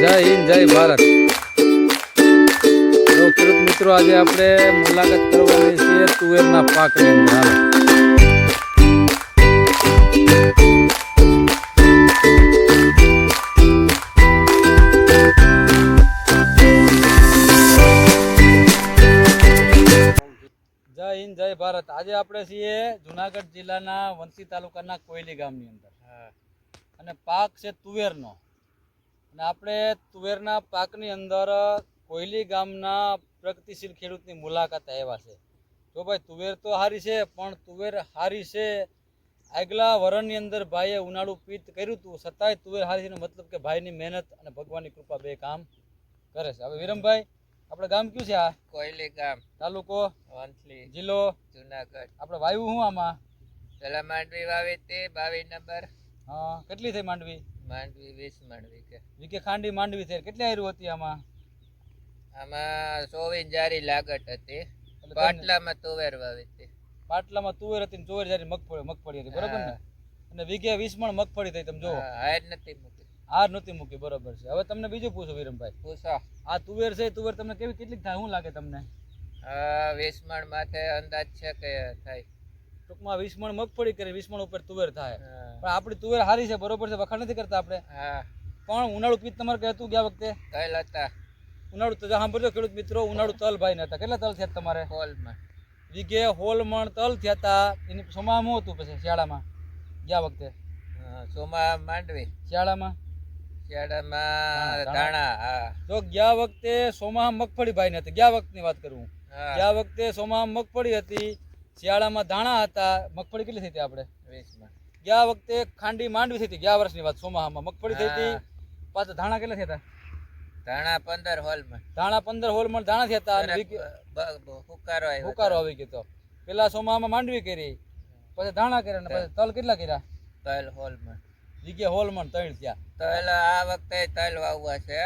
જય હિન્દ જય ભારત. ખેડૂત મિત્રો આજે આપણે મુલાકાત કરવાની છે તુવેરના પાકની અંદર જય હિન્દ જય ભારત. આજે આપણે છીએ જુનાગઢ જિલ્લાના વંશી તાલુકાના કોયલી ગામની અંદર. અને પાક છે તુવેરનો. અને આપણે તુવેરના પાકની અંદર કોયલી ગામના પ્રગતિશીલ ખેડૂતની મુલાકાત આવ્યા છે. જો ભાઈ તુવેર તો હારી છે પણ તુવેર હારી છે આગલા વરણની અંદર ભાઈએ ઉનાળુ પિત્ત કર્યું હતું છતાંય તુવેર હારી છે મતલબ કે ભાઈની મહેનત અને ભગવાનની કૃપા બે કામ કરે છે. હવે વિરમભાઈ આપણે ગામ કયું છે આ? કોયલી ગામ. તાલુકો? વંથલી. જિલ્લો? જુનાગઢ. આપણે વાયુ શું આમાં? પેલા માંડવી વાવી તે બાવીસ નંબર. હા કેટલી થઈ માંડવી? માંડવી વીસ માંડવી કે. વિકે ખાંડી માંડવી થઈ કેટલી આયરું હતી આમાં? આમાં સોવીન જારી લાગટ હતી. પાટલામાં તુવેર વાવી હતી. પાટલામાં તુવેર હતી ને ચોવેર જારી મગફળી મગફળી હતી બરાબર ને? અને વીઘે વીસ મણ મગફળી થઈ તમે જો હાર નથી મૂકી. હાર નથી મૂકી બરોબર છે. હવે તમને બીજું પૂછો વિરમભાઈ. પૂછો. આ તુવેર છે તુવેર તમને કેવી કેટલીક થાય શું લાગે તમને? આ વીસ મણ માથે અંદાજ છે કે થાય. ટૂંકમાં વીસ મણ મગફળી કરી વીસ મણ ઉપર તુવેર થાય. પણ આપણી તુવેર સારી છે બરોબર છે વખાણ નથી કરતા આપણે. પણ ઉનાળુ પીત તમારે કહેતું ગયા વખતે? તલ હતા ઉનાળુ તો સાંભળજો ખેડૂત મિત્રો ઉનાળુ તલ ભાઈ નતા કેટલા તલ થયા તમારે? હોલમાં. વીઘે હોલ મણ તલ થયા હતા. એની સોમામાં હતું પછી શિયાળામાં? ગયા વખતે? સોમા માંડવી. શિયાળામાં? શિયાળામાં ધાણા. હા. જો ગયા વખતે સોમા મગફળી ભાઈ હતી. ગયા વખતની વાત કરું ગયા વખતે સોમા મગફળી હતી. શિયાળામાં દાણા હતા મગફળી કેટલી થઈ હતી આપણે? ગયા વખતે ખાંડી માંડવી થઈ હતી ગયા વર્ષની વાત સોમાહામાં મગફળી થઈ હતી પાછા ધાણા કેટલા થયા હતા? ધાણા પંદર હોલમાં. ધાણા પંદર હોલમાં ધાણા થયા હતા હુકારો આવ્યો હુકારો આવી ગયો તો. પેલા સોમાહામાં માંડવી કરી પછી ધાણા કર્યા ને પછી તલ કેટલા કર્યા? તલ હોલમાં. જગ્યા હોલ મણ ત્રણ થયા. તલ આ વખતે તલ વાવવા છે.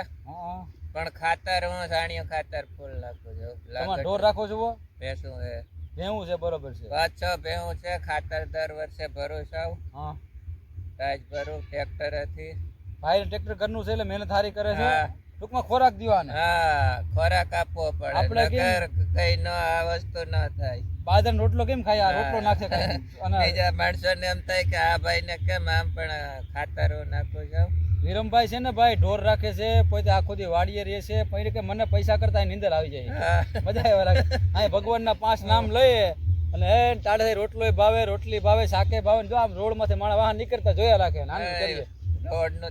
પણ ખાતર હું સાણિયું ખાતર ફૂલ નાખું છું. ઢોર રાખો છો? ભેંસું છે ભેવું છે બરોબર છે. પાછો છ ભેહું છે ખાતર દર વર્ષે ભરું છું. હા. તાજ ભરું ટ્રેક્ટર હતી. ભાઈ ટ્રેક્ટર ઘરનું છે એટલે મહેનત સારી કરે છે. ટૂંકમાં ખોરાક દીવાને. હા ખોરાક આપવો પડે. આપણે ઘર કઈ ન આ વસ્તુ ન થાય. બાદર રોટલો કેમ ખાય? આ રોટલો નાખે અને બીજા માણસો ને એમ થાય કે આ ભાઈ ને કેમ આમ પણ ખાતરો નાખું છું? વિરમભાઈ છે ને ભાઈ ઢોર રાખે છે પોતે આખો દી વાડીએ રહે છે પછી કે મને પૈસા કરતા નીંદર આવી જાય. મજા આવે લાગે. અહીં ભગવાનના પાંચ નામ લઈએ અને એ ટાળે રોટલો ભાવે રોટલી ભાવે શાકે ભાવે જો આમ રોડમાંથી માણસ વાહન નીકળતા જોયા રાખે નાની કરીએ.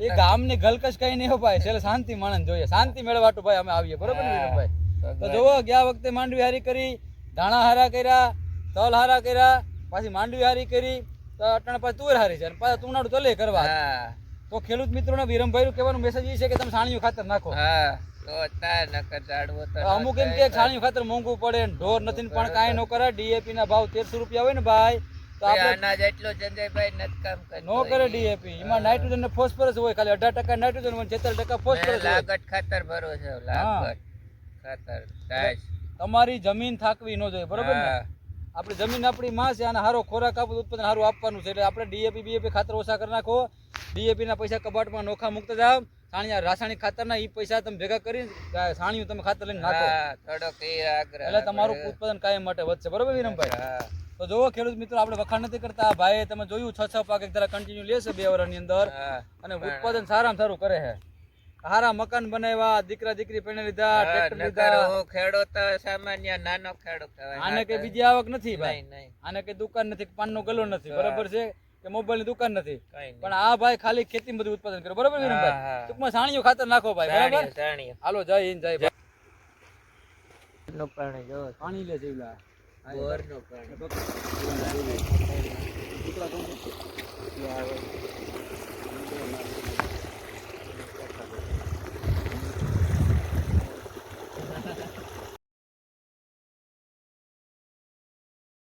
એ ગામની ગલકશ કઈ નહીં ભાઈ છેલ્લે શાંતિ માણસ જોઈએ. શાંતિ મેળવાટું ભાઈ અમે આવીએ. બરોબર ને વિરમભાઈ? તો જોવો ગયા વખતે માંડવી હારી કરી ધાણા હારા કર્યા તલ હારા કર્યા પાછી માંડવી હારી કરી તો અટણ પાછી તુવેર હારી છે પાછા તુનાડું તલે કરવા. તો ખેડૂત મિત્રોને વિરમભાઈ નું કહેવાનું મેસેજ એ છે કે તમે સાણિયું ખાતર નાખો. હા તો થાય નકર ઝાડવું તો અમુક એમ કે સાણિયું ખાતર મોંઘું પડે ને ઢોર નથી ને પણ કાંઈ ન કરે ડીએપી ના ભાવ તેરસો રૂપિયા હોય ને ભાઈ તો અનાજ એટલું સંજયભાઈ નથી કામ કરતું નો કરે ડીએપી. એમાં નાઇટ્રોજન ને ફોસ્ફરસ હોય ખાલી અઢાર ટકા નાઇટ્રોજન હોય ટકા ફોસ્ફરસ હોય. ખાતર ભરો છે લાગત ખાતર તમારી જમીન થાકવી ન જોઈએ બરોબર ને? હા. જમીન આપણી માં છે અને સારો ખોરાક આપવું ઉત્પાદન સારું આપવાનું છે. એટલે આપણે ડીએપી બીએપી ખાતર ઓછા કરી નાખો. ડીએપી ના પૈસા કબાટમાં નોખા મુકતા જાવ સાણિયા રાસાયણિક ખાતરના એ પૈસા તમે ભેગા કરી સાણિયું તમે ખાતર લઈને નાખો. એટલે તમારું ઉત્પાદન કાયમ માટે વધશે. બરોબર વિરમભાઈ? તો જોવો ખેડૂત મિત્રો આપણે વખાણ નથી કરતા. આ ભાઈએ તમે જોયું છ છ પાક એક ધારા કન્ટિન્યુ લેશે બે વર્ષની અંદર. અને ઉત્પાદન સારામાં સારું કરે છે. સારા મકાન બનાવ્યા દીકરા દીકરી પહેણે લીધા ટ્રેક્ટર લીધા. ખેડૂત સામાન્ય નાનો ખેડૂત આને કઈ બીજી આવક નથી ભાઈ. આને કઈ દુકાન નથી પાનનો ગલો નથી. બરાબર છે? કે મોબાઈલની દુકાન નથી. પણ આ ભાઈ ખાલી ખેતી બધું ઉત્પાદન કરે. બરાબર ટૂંકમાં સાણીઓ ખાતર નાખો ભાઈ બરાબર. હાલો જય હિન્દ જય પાણી જો. પાણી લે જીવલા બોરનું પાણી?